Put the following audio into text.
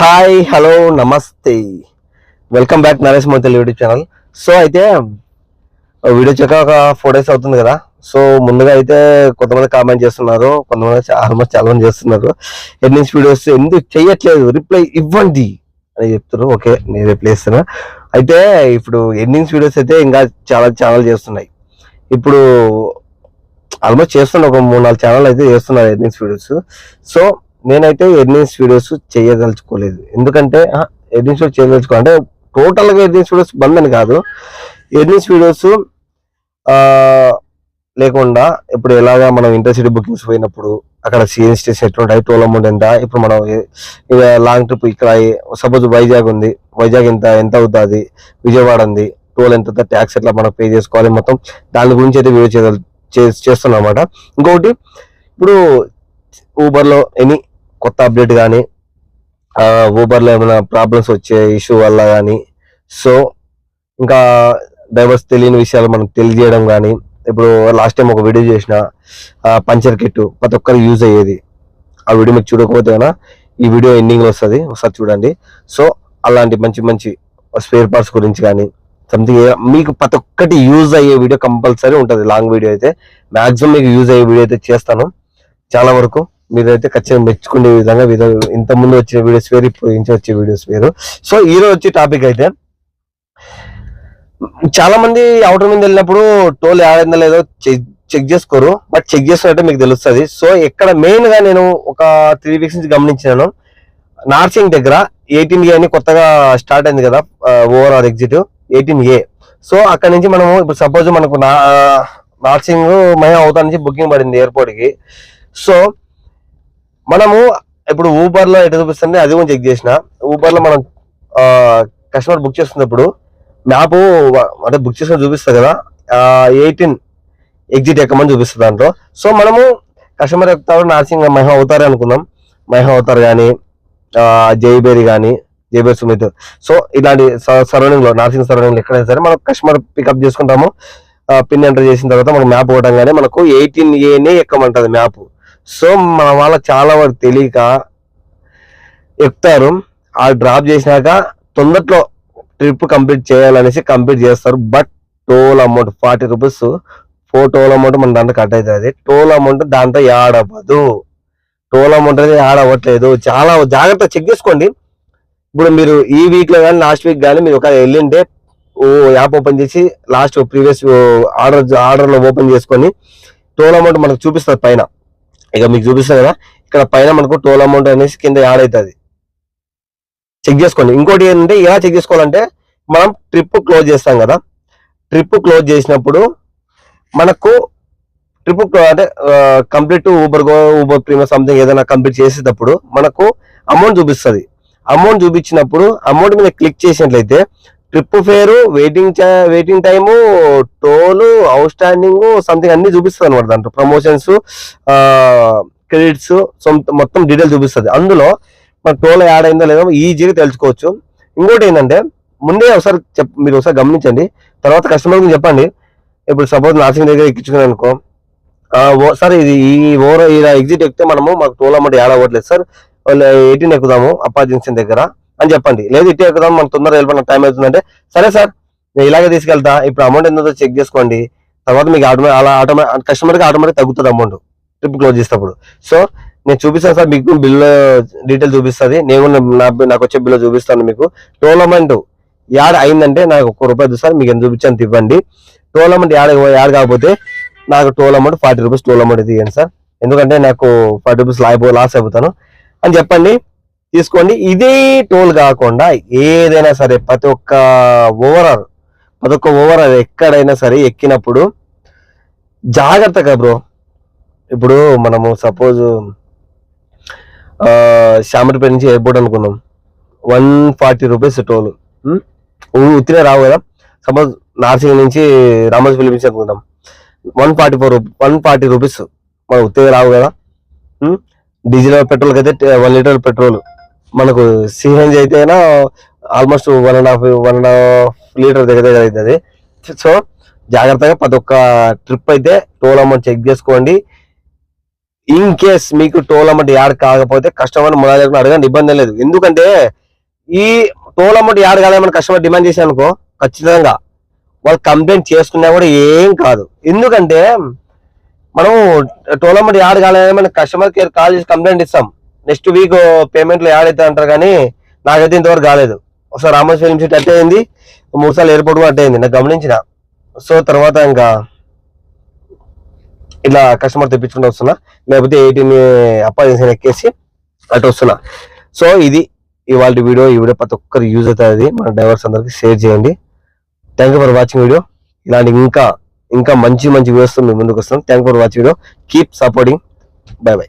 Hi hello namaste. Welcome back Naresh Mothal YouTube channel so అయితే video చెక్క ఒక four days అవుతుంది కదా. సో ముందుగా అయితే కొంతమంది కామెంట్ చేస్తున్నారు కొంతమంది ఆల్మోస్ట్ చాలా మంది చేస్తున్నారు. ఎన్ని వీడియోస్ ఎందుకు చేయట్లేదు? రిప్లై ఇవ్వండి అని చెప్తున్నారు. ఓకే నేను రిప్లై ఇస్తున్నా అయితే ఇప్పుడు ఎన్నింగ్స్ వీడియోస్ అయితే ఇంకా చాలా ఛానల్ చేస్తున్నాయి. ఇప్పుడు ఆల్మోస్ట్ చేస్తున్నా ఒక మూడు నాలుగు ఛానల్ అయితే చేస్తున్నారు ఎర్నింగ్స్ వీడియోస్ సో నేనైతే ఎర్నింగ్స్ వీడియోస్ చేయదలుచుకోలేదు. ఎందుకంటే ఎర్నింగ్స్ చేయదలుచుకో అంటే టోటల్గా వీడియోస్ బంద్ అని కాదు. ఎర్నింగ్స్ వీడియోస్ లేకుండా ఇప్పుడు ఎలాగా మనం ఇంటర్సిటీ బుకింగ్స్ పోయినప్పుడు అక్కడ సిఎన్ స్టేషన్ ఎట్లుంటాయి టోల్ అమౌంట్ ఎంత ఇప్పుడు మనం లాంగ్ ట్రిప్ ఇక్కడ సపోజ్ వైజాగ్ ఉంది. వైజాగ్ ఎంత ఎంత అవుతుంది విజయవాడ ఉంది. టోల్ ఎంత ట్యాక్స్ ఎట్లా మనం పే చేసుకోవాలి? మొత్తం దాని గురించి అయితే వీడియో చే- చేస్తున్నాం అనమాట ఇంకొకటి ఇప్పుడు ఊబర్లో ఎనీ కొత్త అప్డేట్ కానీ ఊబర్లో ఏమైనా ప్రాబ్లమ్స్ వచ్చే ఇష్యూ వల్ల కానీ సో ఇంకా డ్రైవర్స్ తెలియని విషయాలు మనం తెలియజేయడం కానీ ఇప్పుడు లాస్ట్ టైం ఒక వీడియో చేసిన పంచర్ కిట్ ప్రతి ఒక్కరు యూజ్ అయ్యేది. ఆ వీడియో మీకు చూడకపోతే కన్నా ఈ వీడియో ఎండింగ్లో వస్తుంది ఒకసారి చూడండి. సో అలాంటి మంచి మంచి స్పేర్ పార్ట్స్ గురించి కానీ సంథింగ్ మీకు ప్రతి ఒక్కటి యూజ్ అయ్యే వీడియో కంపల్సరీ ఉంటుంది. లాంగ్ వీడియో అయితే మ్యాక్సిమం మీకు యూజ్ అయ్యే వీడియో అయితే చేస్తాను. చాలా వరకు మీరైతే ఖచ్చితంగా మెచ్చుకునే విధంగా ఇంత ముందు వచ్చిన వీడియోస్ వేరు ఇప్పుడు నుంచి వచ్చే వీడియోస్ వేరు. సో ఈ రోజు వచ్చే టాపిక్ అయితే చాలా మంది అవుటర్ మీద వెళ్ళినప్పుడు టోల్ ఆడిందో లేదో చెక్ చేసుకోరు బట్ చెక్ చేస్తున్నట్టే మీకు తెలుస్తుంది. సో ఇక్కడ మెయిన్గా నేను ఒక త్రీ వీక్స్ నుంచి గమనించాను నార్సింగ్ దగ్గర ఎయిటీన్ ఏ అని కొత్తగా స్టార్ట్ అయింది కదా overall exit eighteen A so అక్కడ నుంచి మనము ఇప్పుడు సపోజ్ మనకు నా నార్సింగ్ మహా అవుతా నుంచి బుకింగ్ పడింది ఎయిర్పోర్ట్కి. సో మనము ఇప్పుడు ఊబర్లో ఎటు చూపిస్తుంది అది కూడా చెక్ చేసిన. ఊబర్లో మనం కస్టమర్ బుక్ చేస్తున్నప్పుడు మ్యాప్ అంటే బుక్ చేసుకుని చూపిస్తుంది కదా. ఎయిటీన్ ఎగ్జిట్ ఎక్కమని చూపిస్తుంది దాంట్లో. సో మనము కస్టమర్ ఎక్కుతారు నార్సింగ్ మహా అవుతారే అనుకుందాం మహా అవుతారు కానీ జైబేరి కానీ జైబేర్ సుమిత్. సో ఇలాంటి సరౌండింగ్ నర్సింగ్ నార్సింగ్ సరౌండింగ్ ఎక్కడైనా సరే మనం కస్టమర్ పికప్ చేసుకుంటాము. పిన్ ఎంటర్ చేసిన తర్వాత మనకు మ్యాప్ ఇవ్వడంగానే మనకు ఎయిటీన్ ఏనే ఎక్కమంటుంది మ్యాప్ సో మన వాళ్ళ చాలా వరకు తెలియక ఎక్కుతారు ఆ డ్రాప్ చేసినాక తొందరలో ట్రిప్ కంప్లీట్ చేయాలనేసి కంప్లీట్ చేస్తారు. But toll amount forty rupees four toll amount మన దాంట్లో కట్ అవుతుంది. టోల్ అమౌంట్ దాంట్లో యాడ్ అవ్వదు. టోల్ అమౌంట్ అనేది యాడ్ అవ్వట్లేదు. చాలా జాగ్రత్త చెక్ చేసుకోండి. ఇప్పుడు మీరు ఈ వీక్లో కానీ లాస్ట్ వీక్ కానీ మీరు ఒక వెళ్ళింటే ఓ యాప్ ఓపెన్ చేసి లాస్ట్ ప్రీవియస్ ఆర్డర్ ఆర్డర్లో ఓపెన్ చేసుకొని టోల్ అమౌంట్ మనకు చూపిస్తుంది పైన. ఇక మీకు చూపిస్తుంది కదా ఇక్కడ పైన మనకు టోల్ అమౌంట్ అనేసి కింద యాడ్ అవుతుంది చెక్ చేసుకోండి. ఇంకోటి ఏంటంటే ఎలా చెక్ చేసుకోవాలంటే మనం ట్రిప్ క్లోజ్ చేస్తాం కదా. ట్రిప్ క్లోజ్ చేసినప్పుడు మనకు ట్రిప్ అంటే complete Uber go Uber premium something ఏదైనా కంప్లీట్ చేసేటప్పుడు మనకు అమౌంట్ చూపిస్తుంది. అమౌంట్ చూపించినప్పుడు అమౌంట్ మీద క్లిక్ చేసినట్లయితే trip fare waiting waiting time toll outstanding something అన్ని చూపిస్తుంది అనమాట దాంట్లో. ప్రమోషన్స్ క్రెడిట్స్ మొత్తం డీటెయిల్ చూపిస్తుంది. అందులో మన టోల్ యాడ్ అయిందో లేదో ఈజీగా తెలుసుకోవచ్చు. ఇంకోటి ఏంటంటే ముందే ఒకసారి చెప్ మీరు ఒకసారి గమనించండి. తర్వాత కస్టమర్ గురించి చెప్పండి. ఇప్పుడు సపోజ్ నార్సింగ్ దగ్గర ఎక్కించుకున్నాను అనుకో ఓ- సార్ ఇది ఈ ఓవర్ ఇలా ఎగ్జిట్ ఎక్కితే మనము మాకు టోల్ అమౌంట్ యాడ్ అవ్వట్లేదు సార్. ఎయిటీన్ ఎక్కుదాము అపార్జెన్సీ దగ్గర. అని చెప్పండి. లేదు ఇటు ఎక్కుదాం మనం తొందరగా వెళ్ళిపోయిన టైం అవుతుందంటే సరే సార్ నేను ఇలాగే తీసుకెళ్తా ఇప్పుడు అమౌంట్ ఎంతో చెక్ చేసుకోండి. తర్వాత మీకు ఆటోమేటిక్ అలా ఆటోమేటిక్ కస్టమర్కి ఆటోమేటిక్ తగ్గుతుంది అమౌంట్ ట్రిప్ క్లోజ్ చేసేటప్పుడు. సో నేను చూపిస్తాను సార్ మీకు బిల్ డీటెయిల్ చూపిస్తుంది. నేను నాకు వచ్చే బిల్లు చూపిస్తాను మీకు. టోల్ అమౌంట్ యాడ్ అయిందంటే నాకు ఒక్క రూపాయి సార్ మీకు ఎంత చూపించాను ఇవ్వండి. టోల్ అమౌంట్ యాడ్ యాడ్ కాకపోతే నాకు toll amount forty rupees toll amount ఇవ్వండి సార్. ఎందుకంటే నాకు ఫార్టీ రూపీస్ లాస్ అయిపోతాను. అని చెప్పండి. తీసుకోండి. ఇదే టోల్ కాకుండా ఏదైనా సరే ప్రతి ఒక్క ఓవరాల్ ప్రతి ఒక్క ఓవరాల్ ఎక్కడైనా సరే ఎక్కినప్పుడు జాగ్రత్తగా బ్రో ఇప్పుడు మనము సపోజ్ శామరిపేట నుంచి ఎయిర్పోర్ట్ అనుకున్నాం. One forty rupees toll. ఉత్తినే రావు కదా. సపోజ్ నార్సింగ్ నుంచి రామోజీ ఫిలిమ్స్ అనుకుందాం. One forty four one forty rupees మన ఉత్తిగా రావు కదా. డీజిల్ పెట్రోల్కి అయితే వన్ లీటర్ పెట్రోల్. మనకు సిహెంజ్ అయితే almost one and half one and half litre దగ్గర దగ్గర అవుతుంది. సో జాగ్రత్తగా ప్రతి ఒక్క ట్రిప్ అయితే టోల్ అమౌంట్ చెక్ చేసుకోండి. ఇన్ కేస్ మీకు టోల్ అమౌంట్ యాడ్ కాకపోతే కస్టమర్ మన దగ్గర అడగండి ఇబ్బంది లేదు. ఎందుకంటే ఈ టోల్ అమౌంట్ యాడ్ కాలేమని కస్టమర్ డిమాండ్ చేశాను అనుకో ఖచ్చితంగా వాళ్ళు కంప్లైంట్ చేసుకున్నా కూడా ఏం కాదు. ఎందుకంటే మనం టోల్ అమౌంట్ యాడ్ కాలేదని కస్టమర్ కేర్ కాల్ చేసి కంప్లైంట్ ఇస్తాం. నెక్స్ట్ వీక్ పేమెంట్లు యాడ్ అవుతాయి అంటారు కానీ నాకైతే ఇంతవరకు కాలేదు. ఒకసారి రామోస్ ఫిల్మ్ సిటీ అట్టే అయింది. మూడు సార్లు ఎయిర్పోర్ట్ కూడా అట్టే అయింది. నాకు గమనించిన. సో తర్వాత ఇంకా ఇలా కస్టమర్ తెప్పించుకుంటూ వస్తున్నా. లేకపోతే ఎయిటీన్ అప్పాయింట్మెంట్ ఎక్కేసి అటు వస్తున్నా. సో ఇది ఇవాళ వీడియో. ఈ వీడియో ప్రతి ఒక్కరు యూజ్ అవుతుంది మన డ్రైవర్స్ అందరికి షేర్ చేయండి. Thank you for watching video ఇలాంటి ఇంకా ఇంకా మంచి మంచి వీడియోస్ మీ ముందుకు వస్తాం thank for watching video keep supporting bye bye